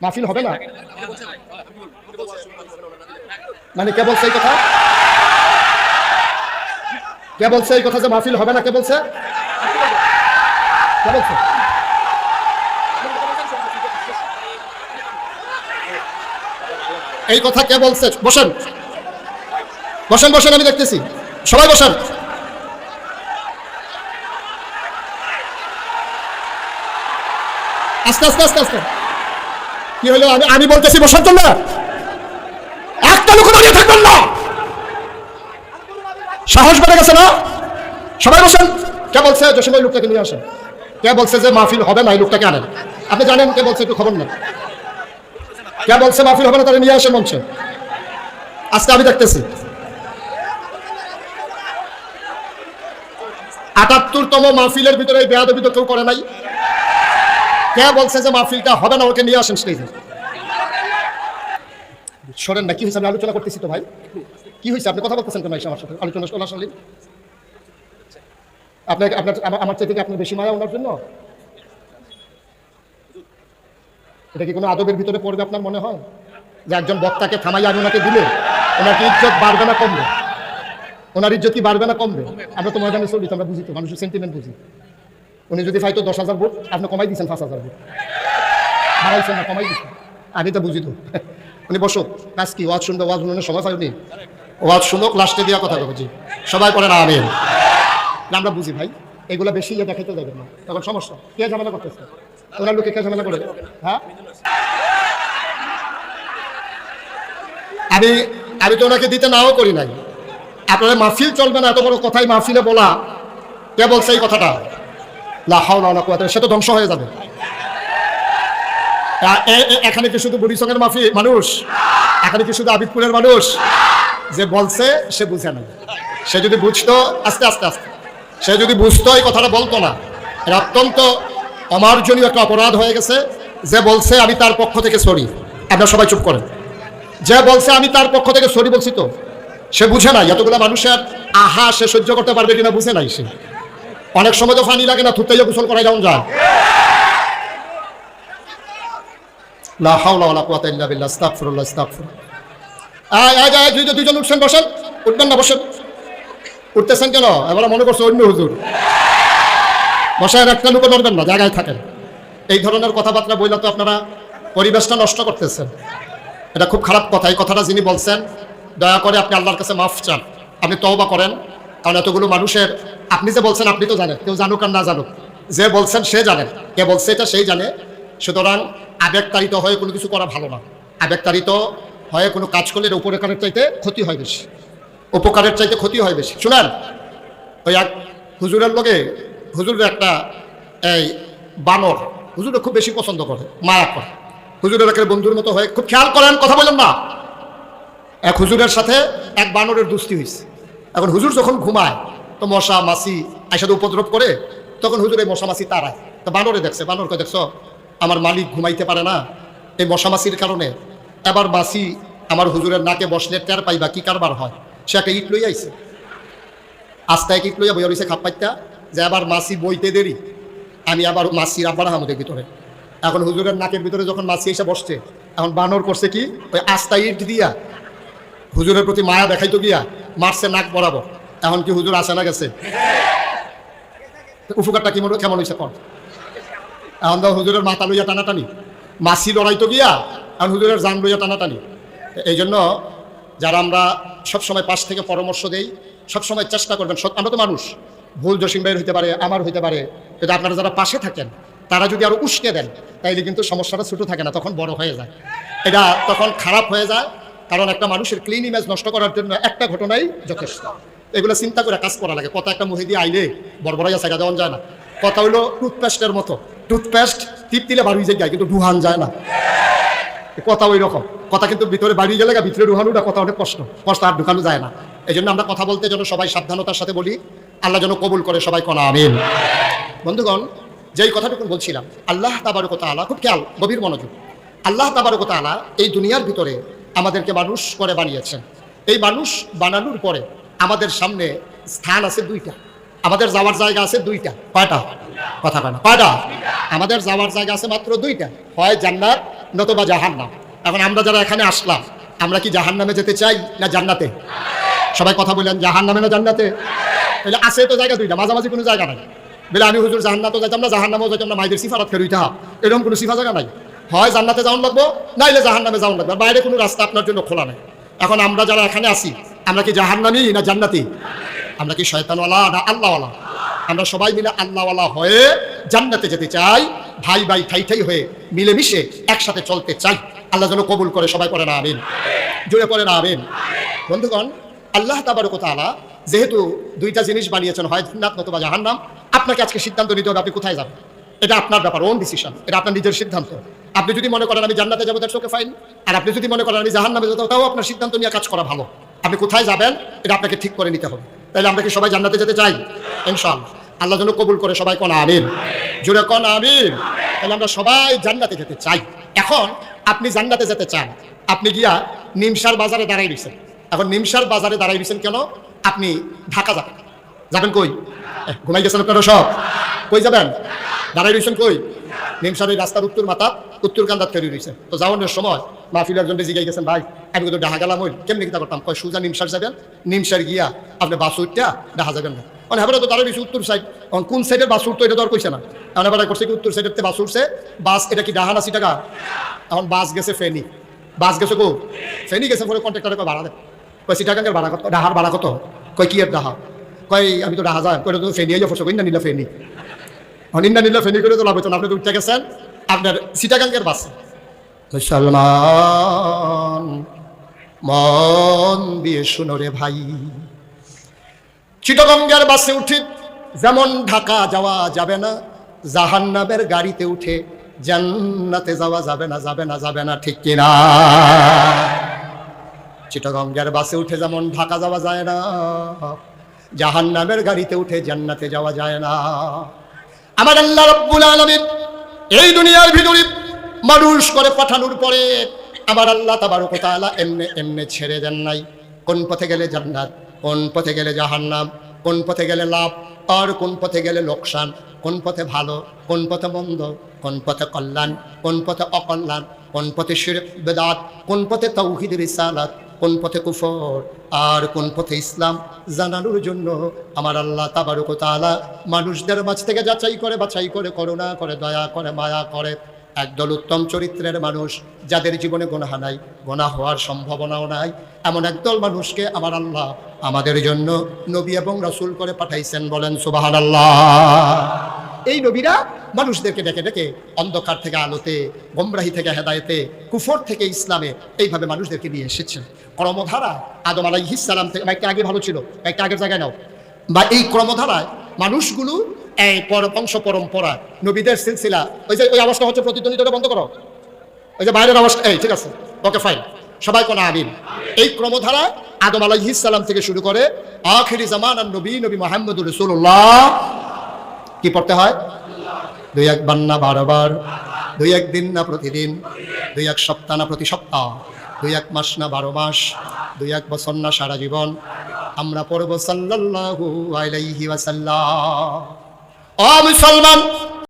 মাহফিল হবে না মানে কে বলছে এই কথা কে বলছে এই কথা যে মাহফিল হবে না কে বলছে কে বলছে এই কথা কে বলছে বসেন বসেন বসেন আমি দেখতেছি সবাই বসেন আস্তে আস্তে আস্তে আস্তে কি হলো? আমি আমি বলতেছি বসার জন্য? একটা লোক দাঁড়িয়ে থাকবেন না! সাহস বেড়ে গেছে না? সবাই বসেন। কে বলছে? জসিম ওই লোকটাকে নিয়ে আসেন। কে বলছে যে মাহফিল হবে না, এই লোকটাকে আনেন। আপনি জানেন কে বলছে, একটু খবর না কে বলছে মাহফিল হবে না, তারা নিয়ে আসেন মঞ্চে। আজকে আমি দেখতেছি। আটাত্তরতম মাহফিলের ভিতরে এই কেউ করে নাই। কে বলছে যে মাহফিলটা হবে না, ওকে নিয়ে আসেন স্টেজে শোনেন না, কি হয়েছে? আমি আলোচনা করতেছি তো ভাই। কি হয়েছে? আপনি কথা বলতেছেন কেন আমার সাথে? আলোচনা শোনা শুনলেন আপনাকে আপনার আমার- আমার চাইতে কি আপনার বেশি মায়া ওনার জন্য? এটা কি কোনো আদবের ভিতরে পড়বে আপনার মনে হয়? যে একজন বক্তাকে থামাই আমি ওনাকে দিলে ওনার কি ইজ্জত বাড়বে না কমবে? ওনার ইজ্জত কি বাড়বে না কমবে? আমরা তো ময়দানে চলি আমরা বুঝি তো, মানুষের সেন্টিমেন্ট বুঝি। উনি যদি ফাইতো দশ হাজার ভোট আপনি কমাই দিচ্ছেন পাঁচ হাজার ভোট। বাড়াইছেন না কমাই দিচ্ছেন আমি তো বুঝি তো। উনি বসো কাজ কি? ওয়াজ শুনবে ওয়াজ শুনে সময় পাইনি ওয়াজ শুনুক লাস্টে দেওয়া কথা বলছি সবাই পড়ে না আমিন। না, আমরা বুঝি ভাই এগুলো বেশি ইয়ে দেখাইতে যাবে না। তখন সমস্যা। কে ঝামেলা করতেছে? ওনার লোকে কে ঝামেলা করে? হ্যাঁ? আমি আমি তো ওনাকে দিতে নাও করি নাই। আপনারা মাহফিল চলবে না এত বড় কথাই মাহফিলে বলা। কে বলছে এই কথাটা? সে তো ধ্বংস হয়ে যাবে। এখানে কি শুধু বুড়িসঙ্গের মাফি মানুষ? এখানে কি শুধু আবিদপুরের মানুষ? যে বলছে, সে বুঝে না। সে যদি বুঝতো, আস্তে আস্তে আস্তে। সে যদি বুঝতো, এই কথাটা বলতো না। অত্যন্ত অমার্জনীয় একটা অপরাধ হয়ে গেছে। যে বলছে, আমি তার পক্ষ থেকে সরি। আপনারা সবাই চুপ করেন। যে বলছে, আমি তার পক্ষ থেকে সরি বলছি তো। সে বুঝে নাই এতগুলো মানুষের আহা, সে সহ্য করতে পারবে কিনা বুঝে নাই সে। অনেক সময় তো ফানি লাগে না থুতাইয়া গোসল করাই যাওয়া যায়। লা আয় আয় আয় উঠছেন উঠবেন উঠতেছেন কেন? মনে করছে অন্য ধরবেন না, জায়গায় থাকেন। এই ধরনের কথাবার্তা তো আপনারা পরিবেশটা নষ্ট করতেছেন। এটা খুব খারাপ কথা, এই কথাটা যিনি বলছেন, দয়া করে আপনি আল্লাহর কাছে মাফ চান। আপনি তওবা করেন, কারণ এতগুলো মানুষের আপনি যে বলছেন, আপনি তো জানেন। কেউ জানুক আর না জানুক। যে বলছেন, সে জানেন কে বলছে এটা, সেই জানে। সুতরাং আবেগতাড়িত হয়ে কোনো কিছু করা ভালো না। আবেগতাড়িত হয়ে কোনো কাজ করলে এটা উপকারের চাইতে ক্ষতি হয় বেশি। উপকারের চাইতে ক্ষতি হয় বেশি। শুনেন, ওই এক হুজুরের লোকে, হুজুরের একটা এই বানর হুজুরে খুব বেশি পছন্দ করে, মায়া করে। হুজুরের একটা বন্ধুর মতো হয়ে, খুব খেয়াল করেন, কথা বলেন না। এক হুজুরের সাথে এক বানরের দুস্তি হয়েছে এখন হুজুর যখন ঘুমায় তো মশা মাছি একসাথে উপদ্রব করে, তখন হুজুর এই মশা মাছি তারায়। তো বানরে দেখছে বানরকে দেখছ, আমার মালিক ঘুমাইতে পারে না এই মশা মাসির কারণে। এবার মাসি আমার হুজুরের নাকে বসলে টের পাইবা কি কারবার হয়। সে একটা ইট লই আইছে। আস্তে এক ইট লইয়া বইয়া রয়েছে খাপ পাইতা যে আবার মাসি বইতে দেরি। আমি আবার মাছি আবার আমাদের ভিতরে। এখন হুজুরের নাকের ভিতরে যখন মাসি এসে বসছে, এখন বানর করছে কি? ওই আস্তা ইট দিয়া হুজুরের প্রতি মায়া দেখাইতো গিয়া, মারছে নাক বরাবর। এখন কি হুজুর আসে না গেছে? উপকারটা কি মনে- কেমন হয়েছে কর এখন তো হুজুরের মাথা লইয়া টানাটানি। মাছি লড়াইতো গিয়া, এখন হুজুরের জান লইয়া টানাটানি। এই জন্য যারা আমরা সবসময় পাশ থেকে পরামর্শ দেই, সবসময় চেষ্টা করবেন আমরা তো মানুষ। ভুল জসিম ভাইয়ের হইতে পারে, আমার হইতে পারে। কিন্তু আপনারা যারা পাশে থাকেন, তারা যদি আরও উস্কে দেন, তাইলে কিন্তু সমস্যাটা ছোটো থাকে না, তখন বড় হয়ে যায়। এটা তখন খারাপ হয়ে যায়, কারণ একটা মানুষের ক্লিন ইমেজ নষ্ট করার জন্য একটা ঘটনাই যথেষ্ট। এগুলো চিন্তা করে কাজ করা লাগে। কথা একটা মহিদি আইলে বড়বড়াইয়া সাইডা দেওয়া যায় না। কথা হলো টুথপেস্টের মতো। টুথপেস্ট টিপ দিলে বাড়ি যায়, কিন্তু ডুহান যায় না। কথা ওই রকম। কথা কিন্তু ভিতরে বাড়িয়ে গেলে ভিতরে ঢুকানোটা কথা অনেক কষ্ট। কষ্ট আর ঢুকানো যায় না। এই জন্য আমরা কথা বলতে যেন সবাই সাবধানতার সাথে বলি, আল্লাহ যেন কবুল করে সবাই কনা, আমিন। বন্ধুগণ, যেই কথাটুকু বলছিলাম, আল্লাহ তাবারকতা আলা খুব খেয়াল, গভীর মনোযোগ। আল্লাহ তাবারকতা আলা এই দুনিয়ার ভিতরে আমাদেরকে মানুষ করে বানিয়েছেন। এই মানুষ বানানোর পরে আমাদের সামনে স্থান আছে দুইটা। আমাদের যাওয়ার জায়গা আছে দুইটা। কয়টা? কথা কয় না। কয়টা? আমাদের যাওয়ার জায়গা আছে মাত্র দুইটা। হয় জান্নাত, নতবা জাহান্নাম। এখন আমরা যারা এখানে আসলাম, আমরা কি জাহান্নামে যেতে চাই না জান্নাতে? সবাই কথা বললেন জাহান্নামে না জান্নাতে? তাহলে আছে তো জায়গা দুইটা, মাঝামাঝি কোনো জায়গা নাই। বলে আমি হুজুর জাহান্নাতও যাইতাম না, জাহান্নামও যাইতাম না মাইদের সিফারত করে হইতে এরকম কোনো সিফা জায়গা নাই। হয় জান্নাতে যাওয়ান লাগবো, নাইলে জাহান্নামে যাওয়ান লাগবে। বাইরে কোনো রাস্তা আপনার জন্য খোলা নাই। এখন আমরা যারা এখানে আসি আমরা কি জাহান্নামি না জান্নাতি? আমরা কি শয়তানওয়ালা না আল্লাহওয়ালা? আমরা সবাই মিলে আল্লাহওয়ালা হয়ে জান্নাতে যেতে চাই, ভাই ভাই ঠাই ঠাই হয়ে মিলেমিশে একসাথে চলতে চাই। আল্লাহ যেন কবুল করে, সবাই করে না, আমিন। জুড়ে পড়ে না, আমিন। বন্ধুগণ, আল্লাহ তাবার তাআলা যেহেতু দুইটা জিনিস বানিয়েছেন, হয় জান্নাত নতুবা জাহান্নাম, আপনাকে আজকে সিদ্ধান্ত নিতে হবে আপনি কোথায় যাবেন? এটা আপনার ব্যাপার ওন ডিসিশন এটা আপনার নিজের সিদ্ধান্ত। আপনি যদি মনে করেন আমি জান্নাতে যাব তার চোখে ফাইন আর আপনি যদি মনে করেন আমি জাহান্নামে যাব, তাও আপনার সিদ্ধান্ত নিয়ে কাজ করা ভালো। আপনি কোথায় যাবেন, এটা আপনাকে ঠিক করে নিতে হবে। তাহলে আমরা কি সবাই জান্নাতে যেতে চাই? ইনশাআল্লাহ। আল্লাহ যেন কবুল করে সবাই কোন আমিন। জুড়ে কোন আমিন। তাহলে আমরা সবাই জান্নাতে যেতে চাই। এখন আপনি জান্নাতে যেতে চান। আপনি গিয়া নিমসার বাজারে দাঁড়াই দিয়েছেন এখন নিমসার বাজারে দাঁড়াই দিয়েছেন কেন? আপনি ঢাকা যাবেন। যাবেন কই? ঘুমাই গেছেন আপনারা সব। কই যাবেন? দাঁড়াই রয়েছেন কই? নিমসার ওই রাস্তার উত্তর মাথা। উত্তর কান্দাত ফেরি রয়েছে তো যাওয়ানোর সময় মাহফিল একজন জিগাই গেছেন ভাই, আমি কিন্তু ডাহা গেলাম, ওই কেমনি কিতা করতাম? কয়, সুজা নিমসার যাবেন নিমসার গিয়া আপনি বাস উঠটা ডাহা যাবেন না। মানে হ্যাঁ তো দাঁড়াই রয়েছে উত্তর সাইড এখন কোন সাইডের বাস উঠতো এটা তো আর কইছে না। এখন এবার করছে কি উত্তর সাইডের বাস উঠছে বাস, এটা কি ডাহা না টাকা এখন বাস গেছে ফেনি। বাস গেছে কো? ফেনি গেছে, পরে কন্ট্রাক্টরে ভাড়া দেয় কয় সিটাগাঙ্গের ভাড়া কত? ডাহার ভাড়া কত? কয়, কি এর ডাহা কয়, আমি তো ডাহা যাই। কয় তো ফেনি আইয়া ফসক না নিলা ফেনি। অনিন্দা নিলা ফেনি করে তো লাভ না। আপনি তো উঠতে গেছেন আপনার সিটাগাঙ্গের বাসে। মুসলমান, মন দিয়ে শুনো রে ভাই। চিটগঙ্গের বাসে উঠে যেমন ঢাকা যাওয়া যাবে না জাহান্নাবের গাড়িতে উঠে জান্নাতে যাওয়া যাবে না যাবে না যাবে না, ঠিক কিনা? চিটগঙ্গের বাসে উঠে যেমন ঢাকা যাওয়া যায় না জাহান্নাবের গাড়িতে উঠে জান্নাতে যাওয়া যায় না। আমার আল্লাহ রব্বুল আলামিন এই দুনিয়ার ভিতরে মানুষ করে পাঠানোর পরে আমার আল্লাহ তাবারক তাআলা এমনে এমনে ছেড়ে দেন নাই কোন পথে গেলে জান্নাত কোন পথে গেলে জাহান্নাম কোন পথে গেলে লাভ আর কোন পথে গেলে লোকসান কোন পথে ভালো কোন পথে মন্দ কোন পথে কল্যাণ কোন পথে অকল্যাণ কোন পথে শির বেদাত কোন পথে তৌহিদ রিসালাত কোন পথে কুফর আর কোন পথে ইসলাম জানানোর জন্য আমার আল্লাহ তাবারক তাআলা মানুষদের মাঝ থেকে যাচাই করে, বাছাই করে, করুণা করে, দয়া করে, মায়া করে। একদল উত্তম চরিত্রের মানুষ যাদের জীবনে গোনা নাই গোনা হওয়ার সম্ভাবনাও নাই। এমন একদল মানুষকে আমার আল্লাহ আমাদের জন্য নবী এবং রসুল করে পাঠাইছেন বলেন সুবাহান আল্লাহ এই নবীরা মানুষদেরকে ডেকে ডেকে অন্ধকার থেকে আলোতে, গোমরাহি থেকে হেদায়েতে, কুফর থেকে ইসলামে এইভাবে মানুষদেরকে নিয়ে এসেছেন ক্রমধারা আদম আলাইহিসালাম থেকে একটা আগে ভালো ছিল। একটা আগের জায়গায় নাও। বা এই ক্রমধারায় মানুষগুলো এই বংশ পরম্পরা, নবীদের সিলসিলা, ওই যে ওই আওয়াজটা হচ্ছে প্রতিদ্বন্দ্বিতা বন্ধ করো। ওই যে বাইরের আওয়াজ এই, ঠিক আছে। ওকে ফাইন সবাই কোন আমিন? এই ক্রমধারা আদম আলাইহিসাল্লাম থেকে শুরু করে, আখিরি জামান আর নবী নবী মোহাম্মদুর রসুল্লাহ কি পড়তে হয়? দুই এক বান্না বারবার, দুই একদিন না প্রতিদিন, দুই এক সপ্তাহ না প্রতি সপ্তাহ, দুই এক মাস না বারো মাস, দুই এক বছর না সারা জীবন। আমরা পড়ব সাল্লাহ ও মুসলমান